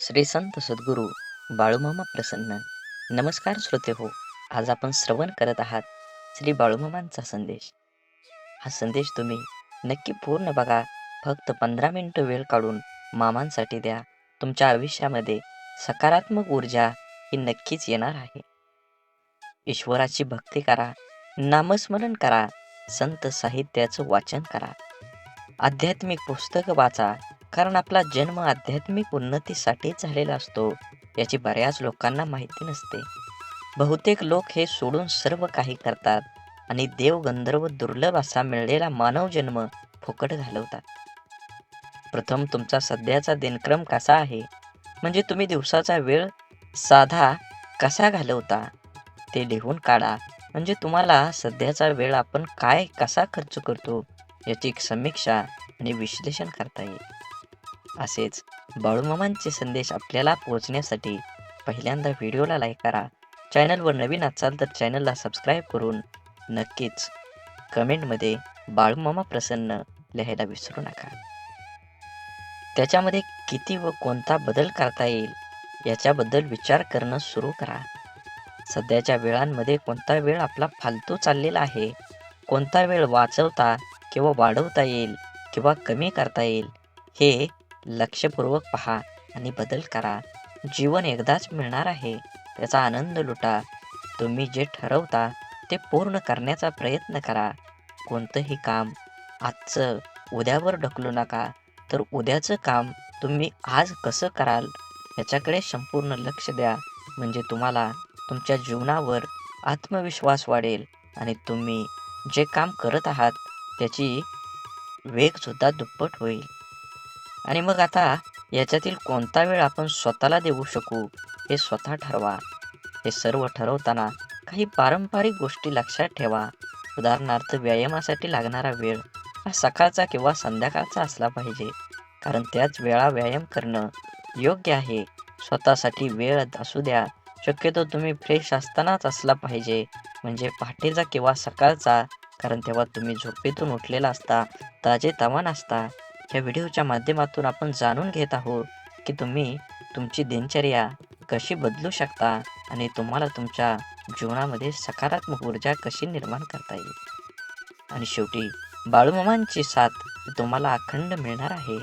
श्री संत सद्गुरू बाळूमामा प्रसन्न. नमस्कार श्रोते हो आज आपण श्रवण करत आहात श्री बाळूमामांचा संदेश. हा संदेश तुम्ही नक्की पूर्ण बघा फक्त पंधरा मिनटं वेळ काढून मामांसाठी द्या. तुमच्या आयुष्यामध्ये सकारात्मक ऊर्जा ही नक्कीच येणार आहे. ईश्वराची भक्ती करा नामस्मरण करा संत साहित्याचं वाचन करा. आध्यात्मिक पुस्तकं वाचा कारण आपला जन्म आध्यात्मिक उन्नतीसाठीच झालेला असतो याची बऱ्याच लोकांना माहिती नसते. बहुतेक लोक हे सोडून सर्व काही करतात आणि देव गंधर्व दुर्लभ असा मिळलेला मानव जन्म फुकट घालवतात. प्रथम तुमचा सध्याचा दिनक्रम कसा आहे? म्हणजे तुम्ही दिवसाचा वेळ साधा कसा घालवता? ते लिहून काढा. म्हणजे तुम्हाला सध्याचा वेळ आपण काय कसा खर्च करतो याची एक समीक्षा आणि विश्लेषण करता येईल. असेच बाळूमामांचे संदेश आपल्याला पोहोचण्यासाठी पहिल्यांदा व्हिडिओला लाईक करा. चॅनलवर नवीन असाल तर चॅनलला सबस्क्राईब करून नक्कीच कमेंटमध्ये बाळूमामा प्रसन्न लिहायला विसरू नका. त्याच्यामध्ये किती व कोणता बदल करता येईल याच्याबद्दल विचार करणं सुरू करा. सध्याच्या वेळांमध्ये कोणता वेळ आपला फालतू चाललेला आहे? कोणता वेळ वाचवता किंवा वाढवता येईल किंवा कमी करता येईल? हे लक्षपूर्वक पहा आणि बदल करा. जीवन एकदाच मिळणार आहे त्याचा आनंद लुटा. तुम्ही जे ठरवता ते पूर्ण करण्याचा प्रयत्न करा. कोणतंही काम आजचं उद्यावर ढकलू नका. तर उद्याचं काम तुम्ही आज कसं कराल याच्याकडे संपूर्ण लक्ष द्या. म्हणजे तुम्हाला तुमच्या जीवनावर आत्मविश्वास वाढेल आणि तुम्ही जे काम करत आहात त्याची वेगसुद्धा दुप्पट होईल. आणि मग आता याच्यातील कोणता वेळ आपण स्वतःला देऊ शकू हे स्वतः ठरवा. हे सर्व ठरवताना काही पारंपरिक गोष्टी लक्षात ठेवा. उदाहरणार्थ व्यायामासाठी लागणारा वेळ हा सकाळचा किंवा संध्याकाळचा असला पाहिजे. कारण त्याच वेळा व्यायाम करणं योग्य आहे. स्वतःसाठी वेळ असू द्या. शक्यतो तुम्ही फ्रेश असतानाच असला पाहिजे. म्हणजे पहाटेचा किंवा सकाळचा. कारण तेव्हा तुम्ही झोपेतून उठलेला असता ताजे तवान असता. या व्हिडिओच्या माध्यमातून आपण जाणून घेत आहोत की तुम्ही तुमची दिनचर्या कशी बदलू शकता आणि तुम्हाला तुमच्या जीवनामध्ये सकारात्मक ऊर्जा कशी निर्माण करता येईल. आणि शेवटी बाळूमामांची साथ तुम्हाला अखंड मिळणार आहे.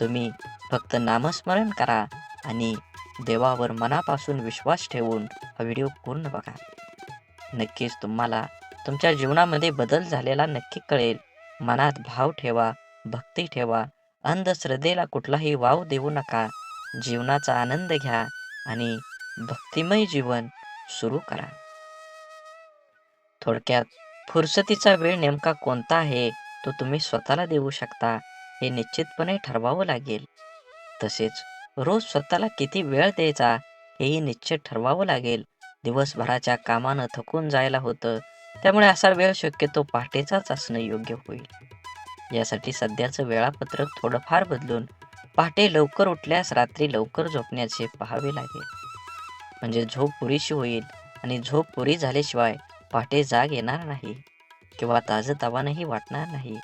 तुम्ही फक्त नामस्मरण करा आणि देवावर मनापासून विश्वास ठेवून हा व्हिडिओ पूर्ण बघा. नक्कीच तुम्हाला तुमच्या जीवनामध्ये बदल झालेला नक्की कळेल. मनात भाव ठेवा भक्ती ठेवा. अंधश्रद्धेला कुठलाही वाव देऊ नका. जीवनाचा आनंद घ्या आणि भक्तिमय जीवन सुरू करा. थोडक्यात फुरसतीचा वेळ नेमका कोणता आहे तो तुम्ही स्वतःला देऊ शकता हे निश्चितपणे ठरवावं लागेल. तसेच रोज स्वतःला किती वेळ द्यायचा हेही निश्चित ठरवावं लागेल. दिवसभराच्या कामानं थकून जायला होतं त्यामुळे असा वेळ शक्यतो पहाटेचाच असणं योग्य होईल. यासाठी सध्याचं वेळापत्रक थोडंफार बदलून पहाटे लवकर उठल्यास रात्री लवकर झोपण्याचे पाहावे लागेल. म्हणजे झोप पुरीशी होईल आणि झोप पुरी झाल्याशिवाय पहाटे जाग येणार नाही किंवा ताजंतवानंही वाटणार नाही.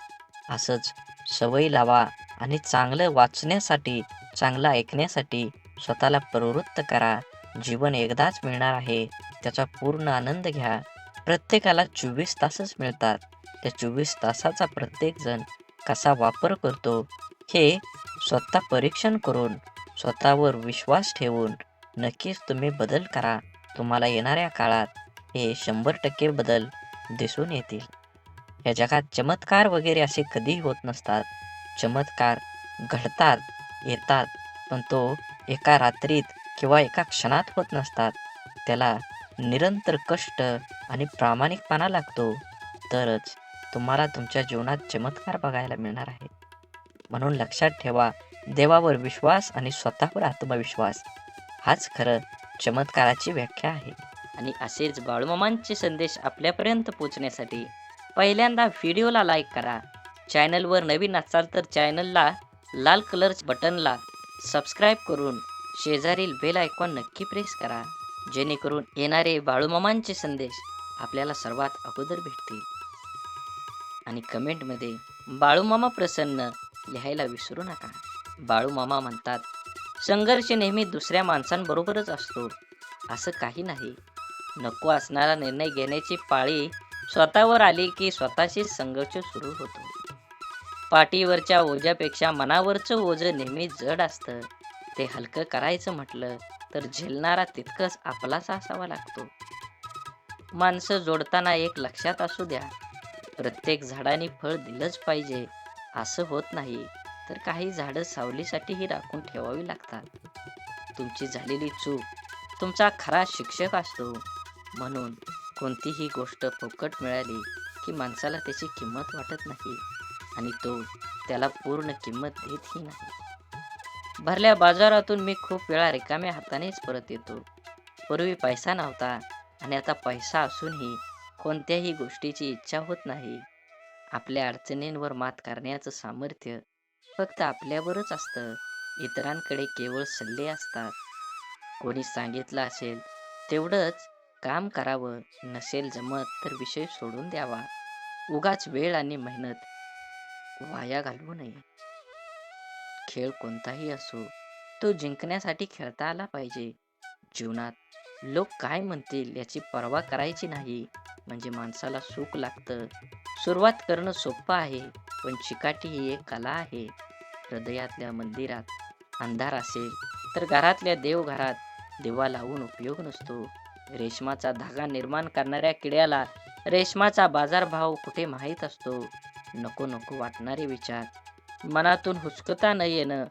असंच सवयी लावा आणि चांगलं वाचण्यासाठी चांगलं ऐकण्यासाठी स्वतःला प्रवृत्त करा. जीवन एकदाच मिळणार आहे त्याचा पूर्ण आनंद घ्या. प्रत्येकाला चोवीस तासच मिळतात. त्या चोवीस तासाचा प्रत्येकजण कसा वापर करतो हे स्वतः परीक्षण करून स्वतःवर विश्वास ठेवून नक्कीच तुम्ही बदल करा. तुम्हाला येणाऱ्या काळात हे शंभर टक्के बदल दिसून येतील. या जगात चमत्कार वगैरे असे कधीही होत नसतात. चमत्कार घडतात येतात पण तो एका रात्रीत किंवा एका क्षणात होत नसतात. त्याला निरंतर कष्ट आणि प्रामाणिकपणा लागतो. तरच तुम्हाला तुमच्या जीवनात चमत्कार बघायला मिळणार आहे म्हणून लक्षात ठेवा देवावर विश्वास आणि स्वतःवर आत्मविश्वास. हाच खरं चमत्काराची व्याख्या आहे. आणि असेच बाळूमामांचे संदेश आपल्यापर्यंत पोचण्यासाठी पहिल्यांदा व्हिडिओला लाईक करा. चॅनलवर नवीन असाल तर चॅनलला लाल कलर बटनला सबस्क्राईब करून शेजारील बेल आयकॉन नक्की प्रेस करा. जेणेकरून येणारे बाळूमामांचे संदेश आपल्याला सर्वात अगोदर भेटतील. आणि कमेंटमध्ये बाळूमामा प्रसन्न लिहायला विसरू नका. बाळूमामा म्हणतात संघर्ष नेहमी दुसऱ्या माणसांबरोबरच असतो. असं काही नाही. नको असणारा निर्णय घेण्याची पाळी स्वतःवर आली की स्वतःशी संघर्ष सुरू होतो. पाठीवरच्या ओझ्यापेक्षा मनावरचं ओझं नेहमी जड असतं. ते हलकं करायचं म्हटलं तर झेलणारा तितकंच आपलासा असावा लागतो. माणसं जोडताना एक लक्षात असू द्या. प्रत्येक झाडाने फळ दिलंच पाहिजे. असं होत नाही. तर काही झाडं सावलीसाठीही राखून ठेवावी लागतात. तुमची झालेली चूक तुमचा खरा शिक्षक असतो. म्हणून कोणतीही गोष्ट फुकट मिळाली की माणसाला त्याची किंमत वाटत नाही. आणि तो त्याला पूर्ण किंमत देतही नाही. भरल्या बाजारातून मी खूप वेळा रिकाम्या हातानेच परत येतो. पूर्वी पैसा नव्हता आणि आता पैसा असूनही कोणत्याही गोष्टीची इच्छा होत नाही. आपल्या अडचणींवर मात करण्याचं सामर्थ्य फक्त आपल्यावरच असतं. इतरांकडे केवळ सल्ले असतात. कोणी सांगितलं असेल तेवढंच काम करावं. नसेल जमत तर विषय सोडून द्यावा. उगाच वेळ आणि मेहनत वाया घालवू नये. खेळ कोणताही असो तो जिंकण्यासाठी खेळता आला पाहिजे. जीवनात लोक काय म्हणतील याची पर्वा करायची नाही. म्हणजे माणसाला सुख लागतं. सुरुवात करणं सोपं आहे पण चिकाटी ही एक कला आहे. हृदयातल्या मंदिरात अंधार असेल तर घरातल्या देवघरात दिवा लावून उपयोग नसतो. रेशमाचा धागा निर्माण करणाऱ्या किड्याला रेशमाचा बाजारभाव कुठे माहीत असतो? नको नको वाटणारे विचार. मनातून हुसकता न येणं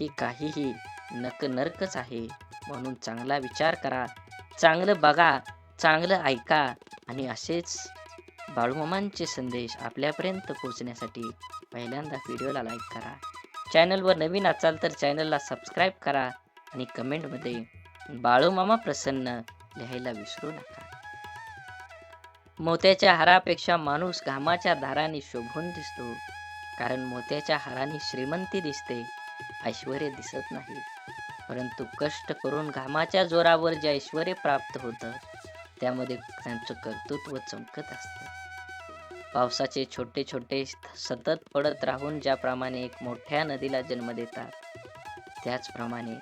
ही काहीही नकनर्कच आहे. म्हणून चांगला विचार करा. चांगलं बघा चांगलं ऐका. आणि असेच बाळूमामांचे संदेश आपल्यापर्यंत पोहोचण्यासाठी पहिल्यांदा व्हिडिओला लाईक करा. चॅनलवर नवीन असाल तर चॅनलला सबस्क्राईब करा आणि कमेंटमध्ये बाळूमामा प्रसन्न लिहायला विसरू नका. मोत्याच्या हारापेक्षा माणूस घामाच्या धाराने शोभून दिसतो कारण मोत्याच्या हाराने श्रीमंती दिसते ऐश्वर दिसत नाही. परंतु कष्ट करून घामाच्या जोरावर जे ऐश्वर प्राप्त होतं त्यामध्ये त्यांचं कर्तृत्व चमकत असतं. पावसाचे छोटे छोटे सतत पडत राहून ज्याप्रमाणे एक मोठ्या नदीला जन्म देतात त्याचप्रमाणे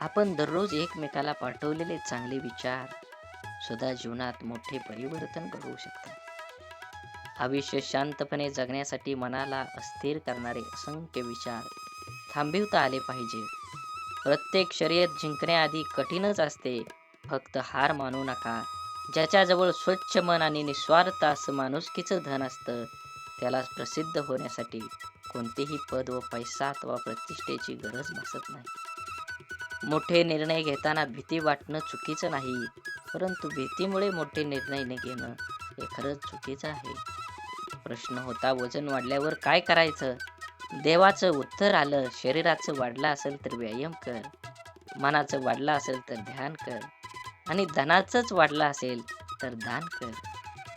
आपण दररोज एकमेकाला पाठवलेले चांगले विचार सुद्धा जीवनात मोठे परिवर्तन घडवू शकतात. आयुष्य शांतपणे जगण्यासाठी मनाला अस्थिर करणारे असंख्य विचार थांबविता आले पाहिजे. प्रत्येक शर्यत जिंकण्याआधी कठीणच असते फक्त हार मानू नका. ज्याच्याजवळ स्वच्छ मन आणि निस्वार्थ असं माणुसकीचं धन असतं त्याला प्रसिद्ध होण्यासाठी कोणतेही पद व पैसा अथवा प्रतिष्ठेची गरज भासत नाही. मोठे निर्णय घेताना भीती वाटणं चुकीचं नाही परंतु भीतीमुळे मोठे निर्णय न घेणं हे खरंच चुकीचं आहे. प्रश्न होता वजन वाढल्यावर काय करायचं? देवाचं उत्तर आलं शरीराचं वाढलं असेल तर व्यायाम कर मनाचं वाढलं असेल तर ध्यान कर. आणि धनाचंच वाढलं असेल तर दान कर.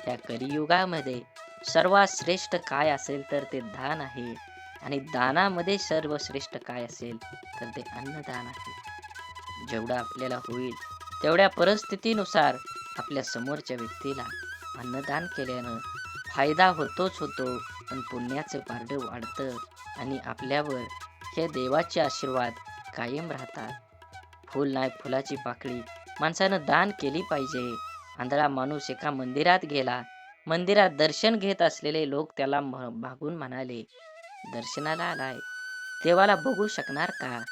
या कलियुगामध्ये सर्वात श्रेष्ठ काय असेल तर ते दान आहे. आणि दानामध्ये सर्वश्रेष्ठ काय असेल तर ते अन्नदान आहे. जेवढं आपल्याला होईल तेवढ्या परिस्थितीनुसार आपल्या समोरच्या व्यक्तीला अन्नदान केल्यानं फायदा होतोच होतो पण पुण्याचे पारडं वाढतं आणि आपल्यावर हे देवाचे आशीर्वाद कायम राहतात. फुल नाही फुलाची पाकळी माणसानं दान केली पाहिजे. आंधळा माणूस एका मंदिरात गेला. मंदिरात दर्शन घेत असलेले लोक त्याला भागून म्हणाले दर्शनाला आलाय. देवाला बघू शकणार का?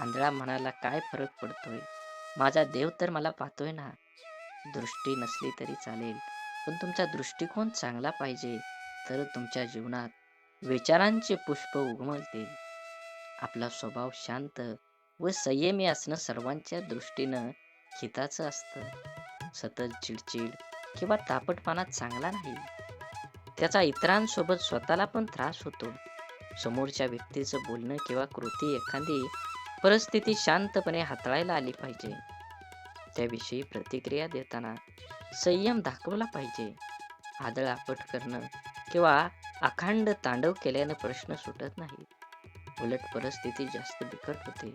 आंधळा म्हणाला काय फरक पडतोय? माझा देव तर मला पाहतोय ना. दृष्टी नसली तरी चालेल. पण तुमचा दृष्टिकोन चांगला पाहिजे तर तुमच्या जीवनात विचारांचे पुष्प उगमलतील आपला स्वभाव शांत व संयमी असणं सर्वांच्या दृष्टीनं हिताचं असतं. सतत चिडचिड किंवा तापटपणा चांगला नाही. त्याचा इतरांसोबत स्वतःला पण त्रास होतो. समोरच्या व्यक्तीचं बोलणं किंवा कृती एखादी परिस्थिती शांतपणे हाताळायला आली पाहिजे. त्याविषयी प्रतिक्रिया देताना संयम दाखवला पाहिजे. आदळ आपट करणं किंवा अखंड तांडव केल्यानं प्रश्न सुटत नाही. उलट परिस्थिती जास्त बिकट होते.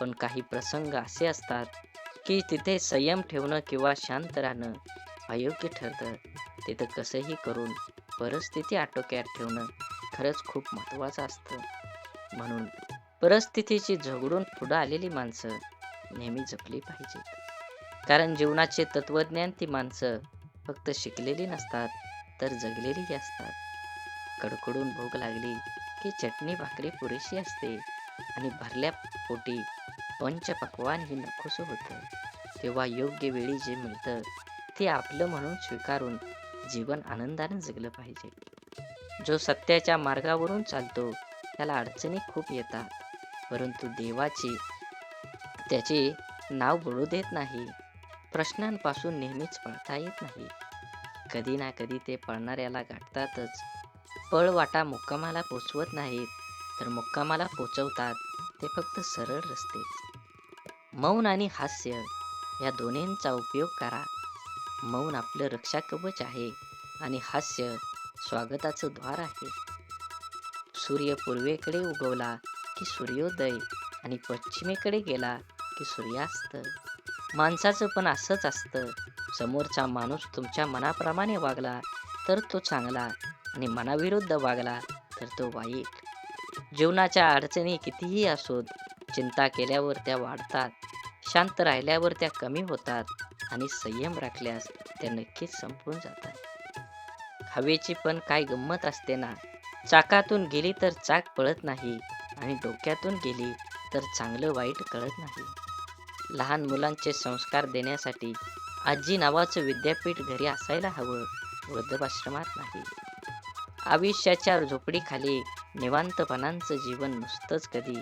पण काही प्रसंग असे असतात की तिथे संयम ठेवणं किंवा शांत राहणं अयोग्य ठरतं. तिथं कसंही करून परिस्थिती आटोक्यात ठेवणं खरंच खूप महत्त्वाचं असतं. म्हणून परिस्थितीची झगडून पुढं आलेली माणसं नेहमी जपली पाहिजेत. कारण जीवनाचे तत्वज्ञान ती माणसं फक्त शिकलेली नसतात तर जगलेलीही असतात. कडकडून भूक लागली की चटणी भाकरी पुरेशी असते आणि भरल्या पोटी पंचपक्वान ही नकोसं होतं. तेव्हा योग्य वेळी जे मिळतं ते आपलं म्हणून स्वीकारून जीवन आनंदाने जगलं पाहिजे. जो सत्याच्या मार्गावरून चालतो त्याला अडचणी खूप येतात. परंतु देवाची त्याचे नाव बोलू देत नाही. प्रश्नांपासून नेहमीच पळता येत नाही. कधी ना कधी ते पळणाऱ्याला गाठतातच. पळवाटा मुक्कामाला पोचवत नाहीत. तर मुक्कामाला पोचवतात. ते फक्त सरळ रस्तेच. मौन आणि हास्य या दोन्हींचा उपयोग करा. मौन आपलं रक्षा कवच आहे आणि हास्य स्वागताचं द्वार आहे. सूर्य पूर्वेकडे उगवला की सूर्योदय आणि पश्चिमेकडे गेला की सूर्यास्त. माणसाचं पण असंच असतं. समोरचा माणूस तुमच्या मनाप्रमाणे वागला तर तो चांगला आणि मनाविरुद्ध वागला तर तो वाईट. जीवनाच्या अडचणी कितीही असोत चिंता केल्यावर त्या वाढतात शांत राहिल्यावर त्या कमी होतात आणि संयम राखल्यास त्या नक्कीच संपून जातात. हवेची पण काय गंमत असते ना? चाकातून गेली तर चाक पळत नाही आणि डोक्यातून गेली तर चांगलं वाईट कळत नाही. लहान मुलांचे संस्कार देण्यासाठी आजी नावाचं विद्यापीठ घरी असायला हवं वृद्धाश्रमात नाही. आयुष्याच्या झोपडीखाली निवांतपणांचं जीवन नुसतंच कधी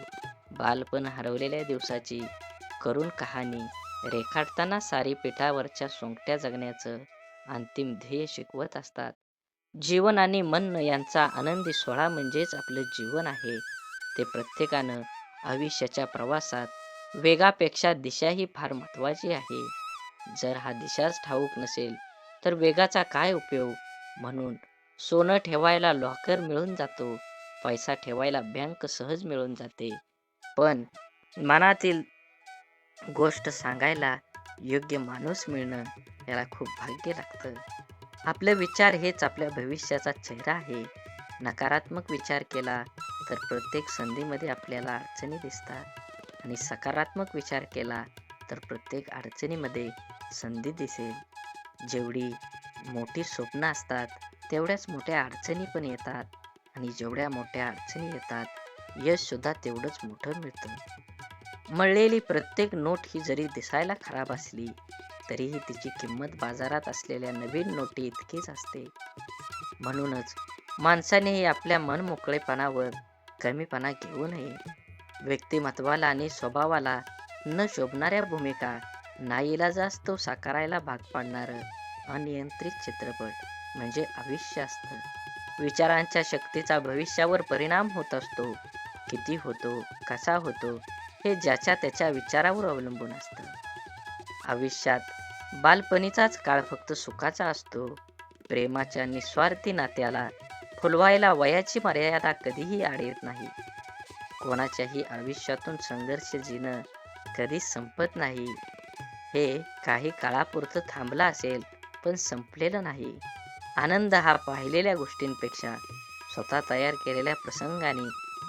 बालपण हरवलेल्या दिवसाची करुण कहाणी रेखाटताना सारी पिठावरच्या सोंगट्या जगण्याचं अंतिम ध्येय शिकवत असतात. जीवन आणि मन यांचा आनंदी सोहळा म्हणजेच आपलं जीवन आहे. ते प्रत्येकानं आयुष्याच्या प्रवासात वेगापेक्षा दिशा ही फार महत्त्वाची आहे. जर हा दिशाच ठाऊक नसेल तर वेगाचा काय उपयोग? म्हणून सोनं ठेवायला लॉकर मिळून जातो पैसा ठेवायला बँक सहज मिळून जाते. पण मनातील गोष्ट सांगायला योग्य माणूस मिळणं याला खूप भाग्य लागतं. आपले विचार हेच आपल्या भविष्याचा चेहरा आहे. नकारात्मक विचार केला तर प्रत्येक संधीमध्ये आपल्याला अडचणी दिसतात आणि सकारात्मक विचार केला तर प्रत्येक अडचणीमध्ये संधी दिसेल. जेवढी मोठी स्वप्न असतात तेवढ्याच मोठ्या अडचणी पण येतात आणि जेवढ्या मोठ्या अडचणी येतात यशसुद्धा तेवढंच मोठं मिळतं. मळलेली प्रत्येक नोट ही जरी दिसायला खराब असली तरीही तिची किंमत बाजारात असलेल्या नवीन नोटी इतकीच असते. म्हणूनच माणसानेही आपल्या मनमोकळेपणावर कमीपणा घेऊ नये. व्यक्तिमत्वाला आणि स्वभावाला न शोभणाऱ्या भूमिका नाईलाजास तो साकारायला भाग पाडणारं अनियंत्रित चित्रपट म्हणजे आयुष्य असतं. विचारांच्या शक्तीचा भविष्यावर परिणाम होत असतो. किती होतो कसा होतो हे ज्याच्या त्याच्या विचारावर अवलंबून असतं. आयुष्यात बालपणीचाच काळ फक्त सुखाचा असतो. प्रेमाच्या निस्वार्थी नात्याला फुलवायला वयाची मर्यादा कधीही आड येत नाही. कोणाच्याही आयुष्यातून संघर्ष जिणं कधीच संपत नाही. हे काही काळापुरतं थांबलं असेल पण संपलेलं नाही. आनंद हा पाहिलेल्या गोष्टींपेक्षा स्वतः तयार केलेल्या प्रसंगाने